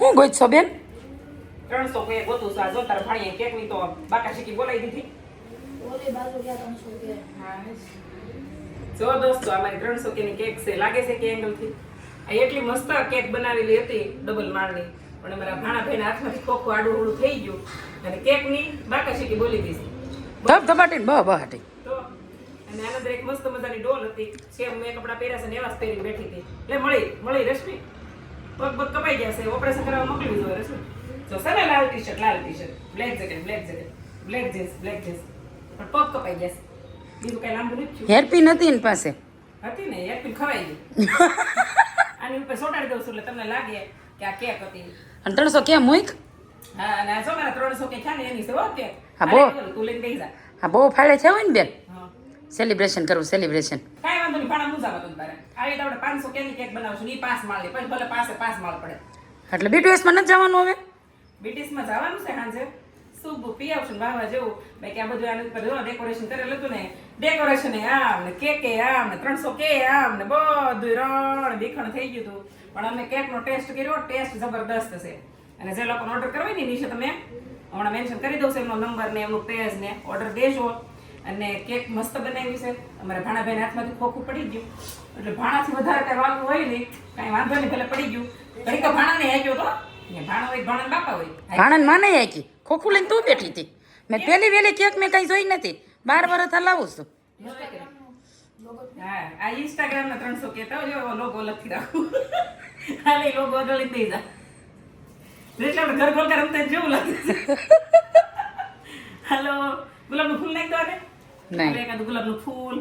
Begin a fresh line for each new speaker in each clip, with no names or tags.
હું ગોઈ છો બેન?
ત્રણસો કેક હતું આ જો તારા ભાણીએ કેકની તો બાકા શીખી બોલાવી દીધી.
ઓલી બાજુ ગયા ત્રણસો કે
જો દોસ્તો અમારી ત્રણસો કેની કેક છે. લાગે છે કે એંગલ આ એટલી મસ્ત કેક બનાવેલી હતી ડબલ માળની. પણ અમારા ભાણા ભાઈના હાથમાંથી ખોખું આડું ઉડું થઈ ગયું. અને કેકની બાકા શીખી બોલી દીધી.
બહ
તો અને આના એક મસ્ત મજાની ડોલ હતી. સેમ મેં કપડા પહેર્યા છે ને એવા જ પહેરીને બેઠી હતી. એટલે મળી મળી રશ્મિ. પગ પગ કપાઈ ગયા છે. ઓપરેશન કરવા મોકલી દીધું રશ્મિ જો છે ને લાલ ટી શર્ટ લાલ T shirt black jacket black jacket black jeans black jeans પણ પગ કપાઈ ગયા છે. બીજું કઈ લાંબુ નથી થયું.
હેરપી નથી એની પાસે?
હતી ને એક પીન ખવાઈ ગઈ આની ઉપર સોટાડી દઉં છું એટલે તમને લાગે કે આ કેક હતી.
અને ત્રણસો કેમ મૂક?
હા અને આ જો મારા ત્રણસો કે ને એની છે હો
હા, બહુ.
તું લઈને જા.
હા બહુ ફાળે છે હોય ને બેન. સેલિબ્રેશન કરવું સેલિબ્રેશન
વાંધો નહીં ભાડા મુજાવા તું તારે. આવી રીતે આપણે પાંચસો કેની કેક બનાવશું ની પાંચ માળ લે પછી ભલે પાસે પાંચ માળ પડે.
એટલે બીટીએસમાં નથી જવાનું હવે?
બ્રિટિશમાં જવાનું છે સાંજે. સૂપ પી આવશું વાહવા જેવું. મેં કે આ બધું આની ઉપર જો ડેકોરેશન કરેલું હતું ને ડેકોરેશન આમ ને કેકે આમ ને ત્રણસો કે આમ ને બધું રણ બીખણ થઈ ગયું હતું. પણ અમે કેકનો ટેસ્ટ કર્યો ટેસ્ટ જબરદસ્ત છે. અને જે લોકોને ઓર્ડર કરવી ને નીચે તમે હમણાં મેન્શન કરી દઉં છું એમનો નંબર ને એમનું પેજ ને ઓર્ડર દેજો. અને કેક મસ્ત બનાવી છે. અમારા ભાણાભાઈના હાથમાંથી ખોખું પડી ગયું. એટલે ભાણાથી વધારે કરવાનું હોય નહીં. કાંઈ વાંધો નહીં ભલે પડી ગયું. ઘડી તો ભાણાને હાક્યો તો. ભાણો હોય ભાણા બાપા હોય.
ભાણન માને આકી ખોખું લઈને તું બેઠી હતી. મેં પહેલી વેલી કેક મેં કઈ જોઈ નથી. બાર વર્ષ હલાવું છું.
હા આ ઇન્સ્ટાગ્રામ ના ત્રણસો કેતા હોય લોગો લખી રાખું. હાલે લોગો અગળી દઈ જા એટલે ઘર ખોલતા રમતા જેવું લાગે હાલો ગુલાબનું ફૂલ નાખી દો
નહીં.
આપણે ગુલાબનું ફૂલ.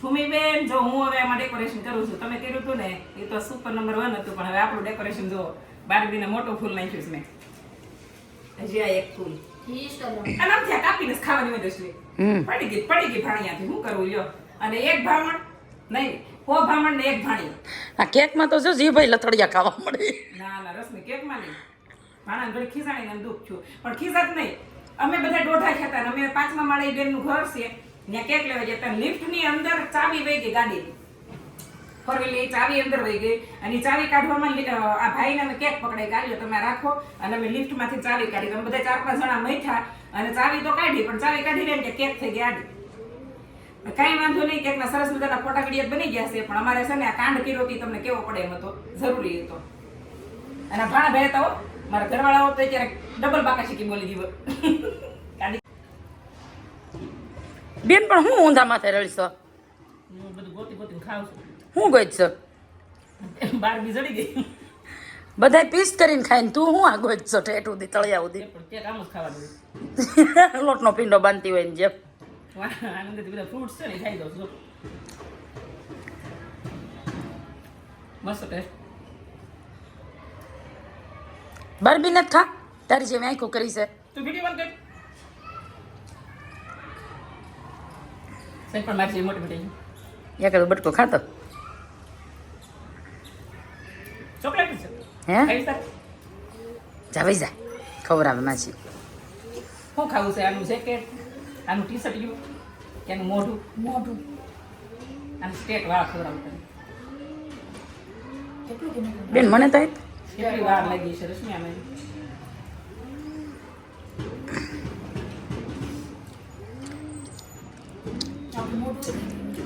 ભૂમિબેન જો હું હવે આમાં ડેકોરેશન કરું છું. તમે કર્યું હતું ને એ તો સુપર નંબર વન હતું પણ હવે આપણું ડેકોરેશન જો બારબીને મોટો ફૂલ નાખ્યું છે મેં. હજી આ એક ફૂલ. અને કાપીને ખાવાની હોય પડી ગઈ પડી ગઈ ભાણિયાથી હું કરવું લ્યો. અને એક ભામણ નહીં ઓ ભામણ ને એક ભાણી.
આ કેકમાં તો જો જીભાઈ લથડિયા ખાવા મળે.
ના ના રસની કેકમાં નહીં. ભાણા ઘડી ખીજાણીને દુઃખ થયું. પણ ખીજાત નહીં. અમે બધા દોઢા ખેતા અમે પાંચમા માળે બેન બેનનું ઘર છે. ત્યાં કેક લેવા ગયા લિફ્ટની અંદર ચાવી વહી ગઈ ગાડીની ફોર વ્હીલની ચાવી અંદર વહી ગઈ. અને ચાવી કાઢવામાં આ ભાઈને અમે કેક પકડાઈ ગાડીઓ તમે રાખો. અને અમે લિફ્ટમાંથી ચાવી કાઢી. અમે બધા ચાર પાંચ જણા મૈઠા અને ચાવી તો કાઢી, પણ ચાવી કાઢી ને કે કેક થઈ ગયા કાંઈ વાંધો નહીં, કેકના સરસ મજાના ફોટા વીડિયો બની ગયા છે. પણ અમારે છે ને આ કાંડ કર્યો તમને કેવો પડે એમ હતો. જરૂરી હતો. અને ભાણા ભાઈ હતા મારા ઘરવાળાઓ તો અત્યારે ડબલ બાકા શીખી બોલી દીધો.
બેન પણ હું ઊંધા માથે રળશો
હું બધું ગોતી ખાઉં
હું ગોઈ છો?
બાર બી જડી ગઈ.
બધા પીસ કરીને ખાઈને તું હું આ ગોઈ છો ઠેઠ ઉધી તળિયા ઉધી
કેક આમ જ ખાવાનું
લોટનો પીંડો બાંધતી હોય ને જેમ.
આનંદથી બધા ફ્રૂટ્સ છે ને ખાઈ દઉં છું. મસ્ત ટેસ્ટ.
બરબી નથી ખા? તારી જેમ આંખો કરી છે.
તું બીટી બંધ કર. સાહેબ પણ મારી જેવી મોટી મોટી
એક બટકો ખાતો?
ચોકલેટ છે.
હે?
ખાઈ સર
જાવી જા. ખવડાવે માછી
શું ખાવું છે? આનું જેકેટ આનું ટી શર્ટ યુ એનું મોઢું?
મોઢું.
આનું સ્ટેટ વાળા
કે નહીં
બેન મને તો.
કેટલી વાર લાગી છે રશ્મિ આમે?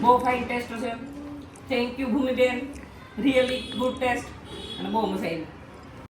બહુ ફાઇન ટેસ્ટ છે thank you ભૂમિબેન. Really good taste અને બહુ મજા આવી.